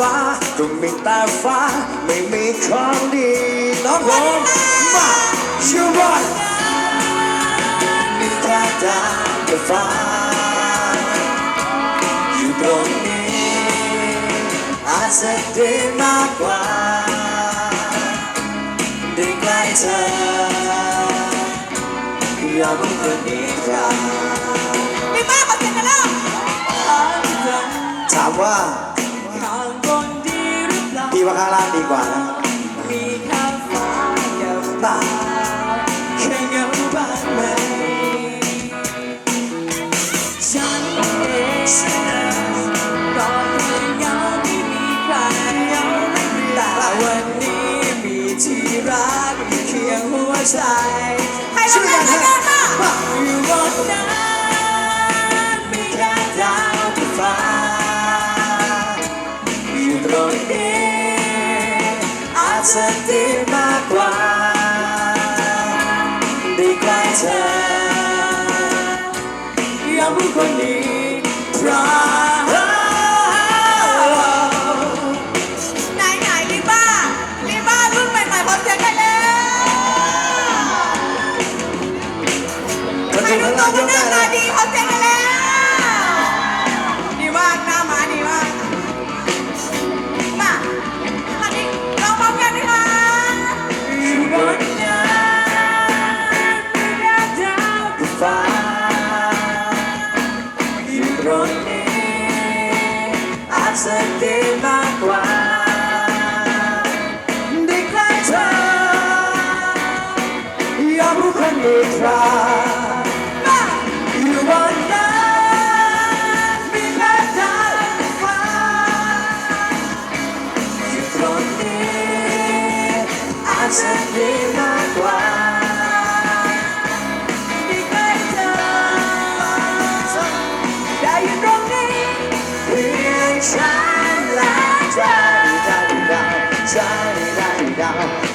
ฟ้าก็มีแต่ฟ้าไม่มีของดีน้องผมมาชื่อว่ามีแค่ดาวกับฟ้าอยู่ตรงนี้อาจจะดีมากกว่าได้ใกล้เธออยากรู้คนนี้ครับมีมากกว่าเสียงกันแล้วถามว่า พี่ว่าข้างล่างดีกว่านะมีแค่ฟ้ากับบ้าแค่เงาบ้างไหมฉันเองก็เพียเงาไม่มีใครเงาไม่มีแต่วันนี้มีที่รักอยู่เคียงหัวใจให้เราเล่นให้เล่นมาอยู่บนนั้นมีแค่ดาวกับฟ้าอยู่ตรงนี้ สติมากกว่า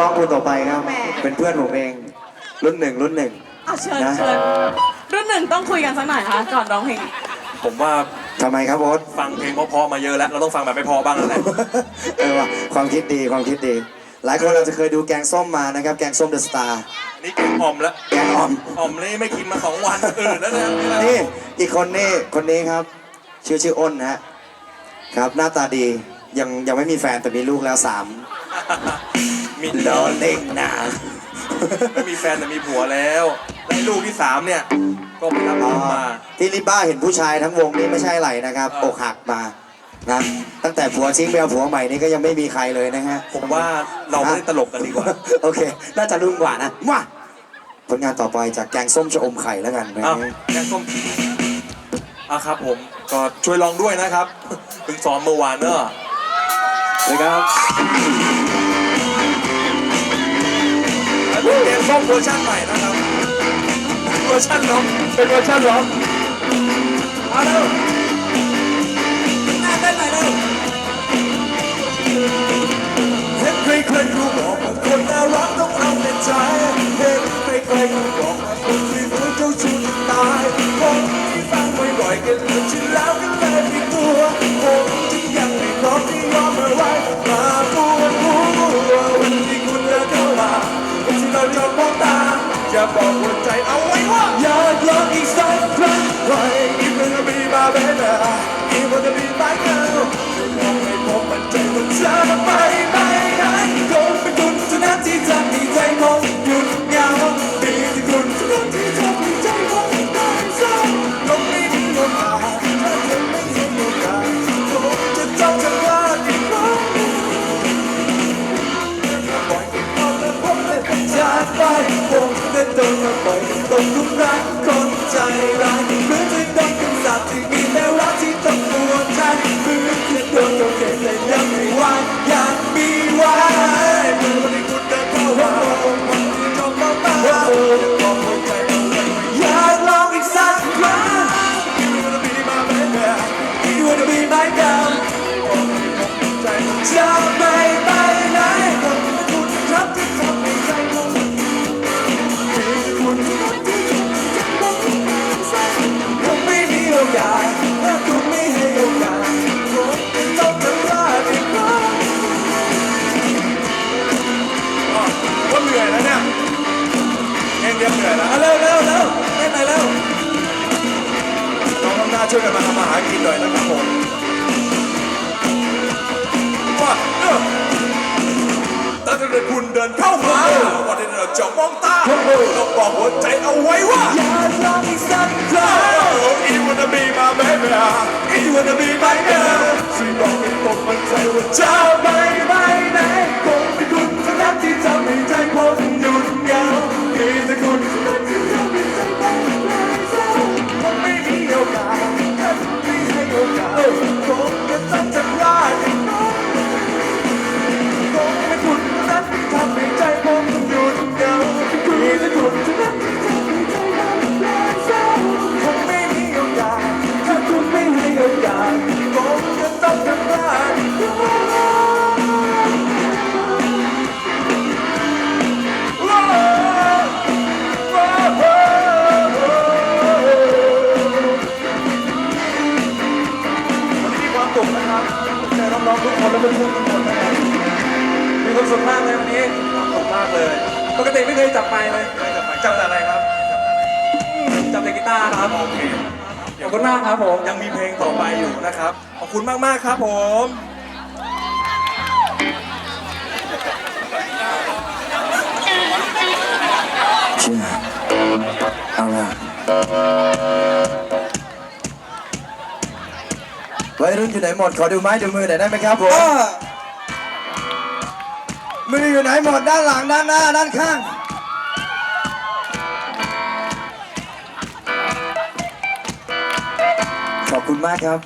ร้องคนต่อไปครับ แหม เป็นเพื่อนผมเอง รุ่นหนึ่งรุ่นหนึ่ง เอาเชิญนะ เชิญรุ่นหนึ่งต้องคุยกันสักหน่อยค่ะก่อนร้องเพลงผมว่าทำไมครับโอ๊ต ฟังเพลงเพราะๆมาเยอะแล้ว เราต้องฟังแบบไม่พอบ้างแล้วแหละ เออว่ะความคิดดีความคิดดี หลายคนอาจจะเคยดูแกงส้มมานะครับ แกงส้มเดอะสตาร์นี่แกงอ่อมแล้วแกงอ่อม อ่อมนี่ไม่กินมาสองวันอื่นแล้วนะนี่อีกคนนี่คนนี้ครับ ชื่อชื่ออ้นนะฮะครับหน้าตาดียังยังไม่มีแฟนแต่มีลูกแล้วสาม มีล้อเล่นนะไม่มีแฟนแต่มีผัวแล้วและไอ้ลูกที่สามเนี่ยก็ไปรับอ๋อลูกมา ที่ลิบ้าเห็นผู้ชายทั้งวงนี่ไม่ใช่อะไรนะครับเอออกหักมานะตั้งแต่ผัวทิ้งไปเอาผัวใหม่นี่ก็ยังไม่มีใครเลยนะฮะผมว่าเราไม่ได้ตลกกันดีกว่า โอเค น่าจะรุ่งกว่านะมาผลงานต่อไปจากแกงส้มชะอมไข่แล้วกันนะอ้าวแกงส้มอะครับผมก็ช่วยลองด้วยนะครับเพิ่งซ้อมเมื่อวานเนอะเลยครับแล้ว เป็นแกงส้มเวอร์ชันใหม่นะครับเวอร์ชันร้องเป็นเวอร์ชันร้องเอาเร็วหน้าเต้นหน่อยเร็วเห็นใครใครๆรู้บอกว่าคนน่ารักต้องเอาแต่ใจเห็นใครใครๆรู้บอกว่าคนที่เหมือนเจ้าชู้จะตายคนที่ฟังบ่อยๆกันเลยชินแล้ ได้ผมนั้นโดนมาะปล่อยตกลุรักคนใจร้ายากินหน่อยนะครับผมว่าเออตั้งแต่คุณเดินเข้ามาวันนี้เราจะมองตาต้องบอกหัวใจเอาไว้ว่าอย่าลองอีกสักครั้ง Oh, you wanna be my baby You wanna be my girl ช่วยบอกให้ผมมั่นใจว่าจะไม่ คนและเพื่อนๆทุกคนนะครับมีความสุขมากเลยวันนี้ความสุขมากเลย ปกติไม่เคยจับไมค์เลยไม่จะไปจับอะไรครับจับแต่กีตาร์ครับโอเคขอบคุณมากครับผมยังมีเพลงต่อไปอยู่นะครับขอบคุณมากๆครับผมเชื่อเอาละ วัยรุ่นอยู่ไหนหมด ขอดูไม้ดูมือหน่อยได้ไหมครับผมมืออยู่ไหนหมดด้านหลังด้านหน้า ด้านข้าง ขอบคุณมากครับ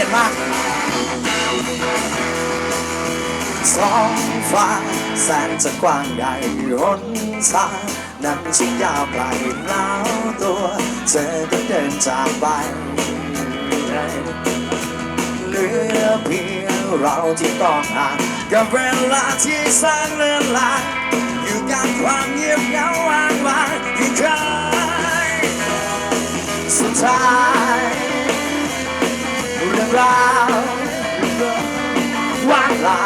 ด็ดมากท้องฟ้าแสนจะกว้างใหญ่หนทางนั้นช่างยาวไกลแล้วตัว เธอก็เดินจากไปเหลือเพียงเราที่ต้องห่างกับเวลาที่แสนเลือนลางอยู่กลางความเงียบเหงาว่างว่างอีกครั้งสุดท้าย เรื่องราวว่างเปล่า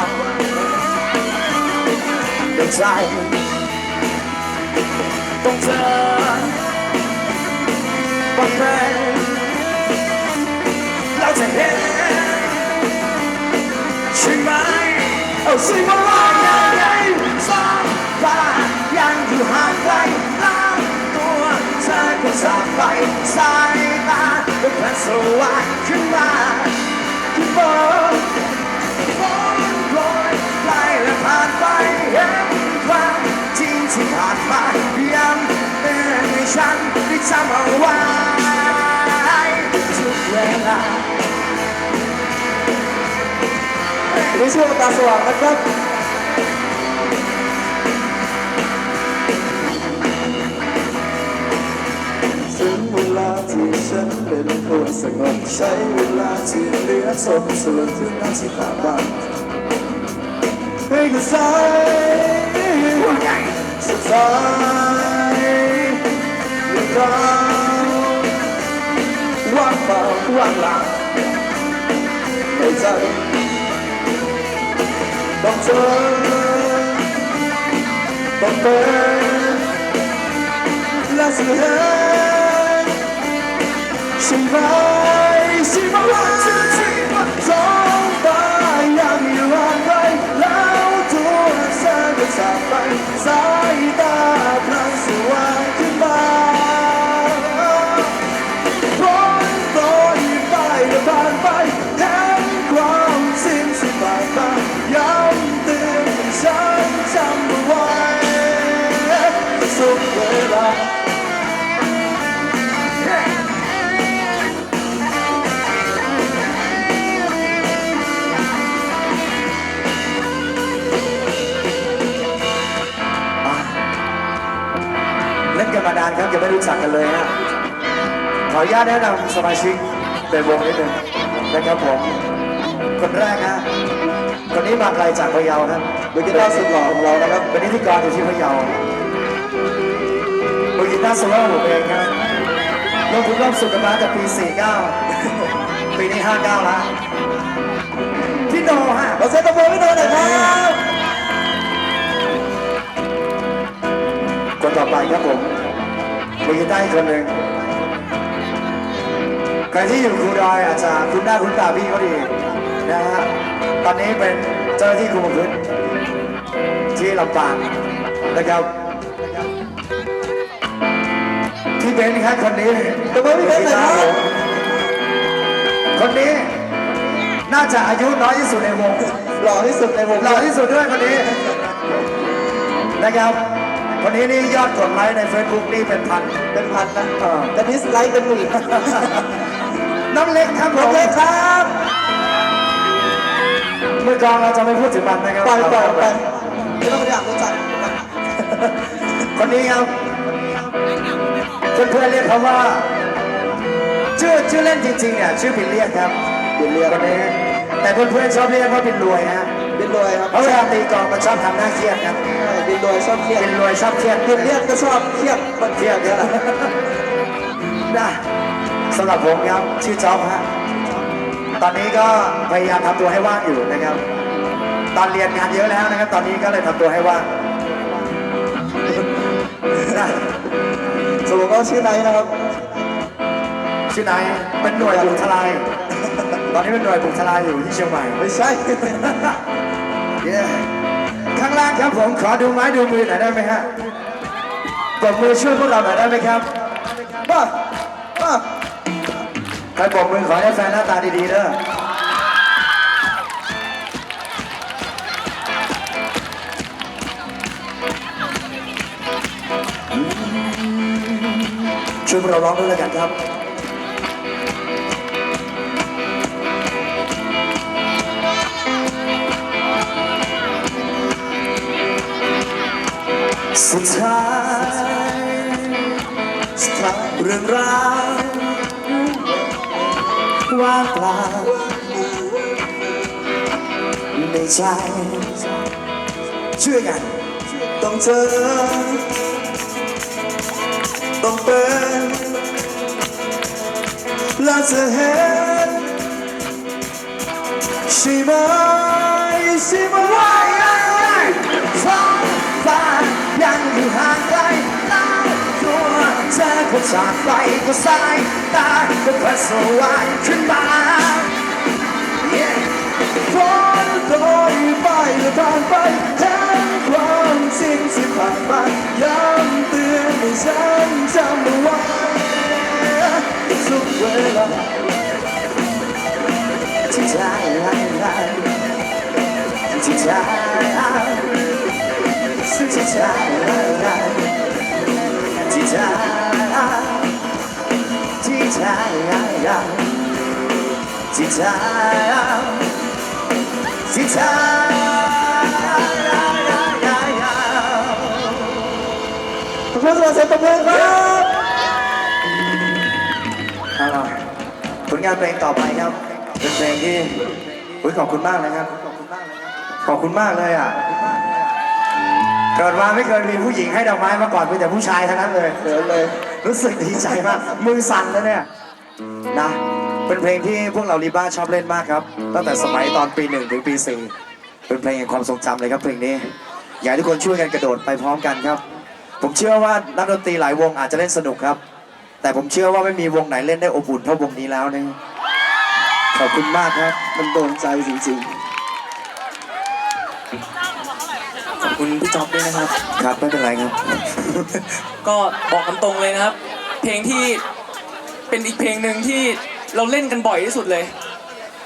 ในใจต้อ็จากไปสายตาก็แค่สว่างขึ้นมาขึ้นมาฝนโปรยปลและผ่านไปเห็นความจริงที่ผ่านมาย้ำเตือนให้ฉันได้จำเอาไว้ทุกเวลานี่ช่วงตาสว่างนะครับ เวลาที่ฉันเป็นคนสงบใช้เวลาที่เหลือสมส่วนถึงนาทีผ่านไปให้กับสายสุดท้ายเรื่องราว่างเปล่าว่างเปล่าในใจต้องเจอต้องเป็นและเสีย ใช่ไหมใช่ไหมว่าจะที่ว่าท้องฟ้ายังอยู่ห่างไกลแล้วตัวเธอก็จากไปสายตาพลังส ไม่รู้จักกันเลยฮะขออนุญาตแนะนำสมาชิกในวงนิดหนึ่งนะครับผม คนแรกฮะคนนี้มาไกลจากพะเยาครับมือกีตาร์สุดหล่อของเรานะครับเป็นนิติกรอยู่ที่พะเยามือกีตาร์โซโล่ผมเองครับลงทุนร่วมสุดกันมาแต่ปี 49 ปีนี้ 59 แล้วพี่โนฮะเราเซ็ตตัวพี่โดนหน่อยครับคนต่อไปครับผม มือกีตาร์อีกคนหนึ่งใครที่อยู่ครูดอยอาจจะคุ้นหน้าคุ้นตาพี่เขาดีนะฮะตอนนี้เป็นเจ้าหน้าที่คุมประพฤติที่ลำปางนะครับพี่เบนซ์ครับคนนี้ตัวพี่เบนหน่อยครับคนนี้น่าจะอายุน้อยที่สุดในวงหล่อที่สุดในวงหล่อที่สุดด้วยคนนี้นะครับ คนนี้นี่ยอดกดไลค์ใน Facebook นี่เป็นพันเป็นพันนะเออแต่ดิสไลค์เป็นหมื่นน้องเล็กครับผมน้องเล็กครับเมื่อกองเราจะไม่พูดถึงมันนะครับปล่อยปล่อยไปไม่ต้องอยากรู้จักคนนี้ครับเพื่อนๆเรียกเขาว่า ชื่อชื่อเล่นจริงๆเนี่ยชื่อบิลเลียนครับบิลเลียนคนนี้ แต่เพื่อนๆชอบเรียกว่าบินรวยฮะบิน รวยครับเพราะเวลาตีกลองมันชอบทำหน้าเครียดครับใช่บินรวยชอบเครียดบินรวยชอบเครียดบินเลียดก็ชอบเครียดมันเครียดเนี่ยแหละนะสำหรับผมครับชื่อจ๊อบฮะตอนนี้ก็พยายามทำตัวให้ว่างอยู่นะครับ ตอนเรียนงานเยอะแล้วนะครับ ตอนนี้ก็เลยทำตัวให้ว่างนะสรุปก็ชื่อไนท์นะครับชื่อนายเป็นหน่วยบุกทลาย ตอนนี้เป็นหน่วยบุกทลายอยู่ที่เชียงใหม่ไม่ใช่ เย้ข้างล่างครับผมขอดูไม้ดูมือหน่อยได้ไหมฮะปรบมือช่วยพวกเราหน่อยได้ไหมครับมามาใครปรบมือขอให้แฟนหน้าตาดีๆเด้อช่วยพวกเราร้องด้วยแล้วกันครับ สุดท้ายสุดท้ายเรื่องราวว่างเปล่าในใจช่วยกัน ต้องเจอ ต้องเป็นแล้วจะเห็นใช่ไหมใช่ไหม ก็จากไปก็สายตาก็ค่อยสว่างขึ้นมาฝนโปรยไปและผ่านไปทั้งความจริงที่ผ่านมาย้ำเตือนให้ฉันจำเอาไว้ทุกเวลาที่ใจที่ใจที่ใจที่ใจ ที่ใจที่ใจที่ใจทุกคนสวัสดีตบมือครับเอาล่ะผลงานเพลงต่อไปครับ เป็นเพลงที่อุ๊ยขอบคุณมากเลยครับ ขอบคุณมากเลยอะ เกิดมาไม่เคยมีผู้หญิงให้ดอกไม้มาก่อนมีแต่ผู้ชายทั้งนั้นเลยเดี๋ยวเลย รู้สึกดีใจมาก มือสั่นแล้วเนี่ยนะ เป็นเพลงที่พวกเราลีบ้าชอบเล่นมากครับ ตั้งแต่สมัยตอนปีหนึ่งถึงปีสี่เป็นเพลงแห่งความทรงจำเลยครับเพลงนี้ อยากให้ทุกคนช่วยกันกระโดดไปพร้อมกันครับ ผมเชื่อว่านักดนตรีหลายวงอาจจะเล่นสนุกครับ แต่ผมเชื่อว่าไม่มีวงไหนเล่นได้อบอุ่นเท่าวงนี้แล้วนะขอบคุณมากครับ มันโดนใจจริงข คุณพี่จ๊อบด้วยนะครับ ครับไม่เป็นไรครับ ก็บอกคำตรงเลยนะครับ เพลงที่เป็นอีกเพลงหนึ่งที่เราเล่นกันบ่อยที่สุดเลย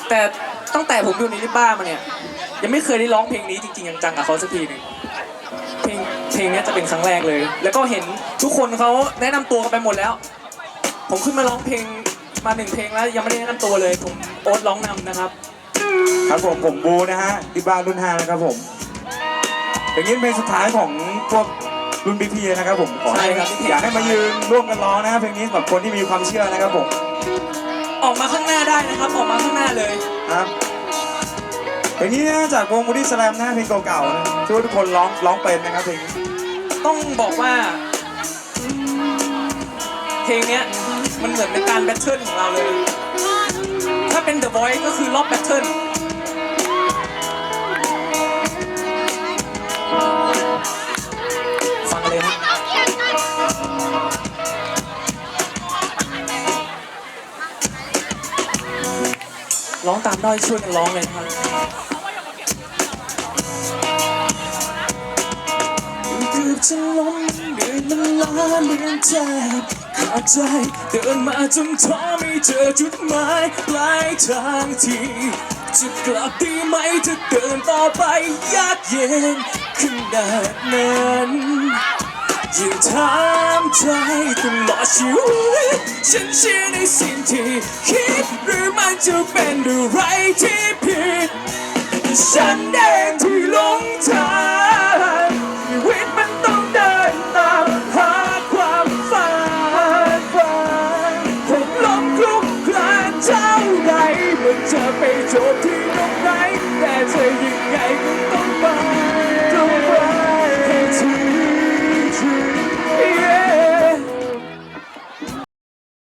แต่ตั้งแต่ผมอยู่ในลิบ้ามาเนี่ย ยังไม่เคยได้ร้องเพลงนี้จริงๆจังๆกับเขาสักทีหนึ่งเพลงเพลงนี้จะเป็นครั้งแรกเลย แล้วก็เห็นทุกคนเขาแนะนำตัวกันไปหมดแล้ว ผมขึ้นมาร้องเพลงมาหนึ่งเพลงแล้วยังไม่ได้แนะนำตัวเลย ผมโอ๊ตร้องนำนะครับ ครับผมผมบูนะฮะที่บ้านรุ่นห้านะครับผม อย่างนี้เป็นเพลงสุดท้ายของพวกรุ่นพี่ๆนะครับผมขอใช่ให้ครับ อยากให้มายืนร่วมกันร้องนะครับเพลงนี้สำหรับคนที่มีความเชื่อนะครับผมออกมาข้างหน้าได้นะครับ ออกมาข้างหน้าเลยครับเพลงนี้นะจากวงมูดี้สแลมนะเพลงเก่าๆนะเชื่อว่าทุกคนร้องร้องเป็นนะครับเพลงนี้ต้องบอกว่า เพลงเนี้ยมันเหมือนเป็นการแบทเทิลของเราเลย ถ้าเป็น The Voice ก็คือรอบแบทเทิล ร้องตามได้ช่วยกันร้องเลยครับเกือบจะล้มเหนื่อยมันล้าเหมือนใจขาดใจเดินมาจนท้อไม่เจอจุดหมายปลายทางที่จะกลับดีไหมจะเดินต่อไปยากเย็นขนาดนั้น ยิ่งถามใจตลอดชีวิตฉันเชื่อในสิ่งที่คิดหรือมันจะเป็นอะไรที่ผิดฉันเองที่หลงทาง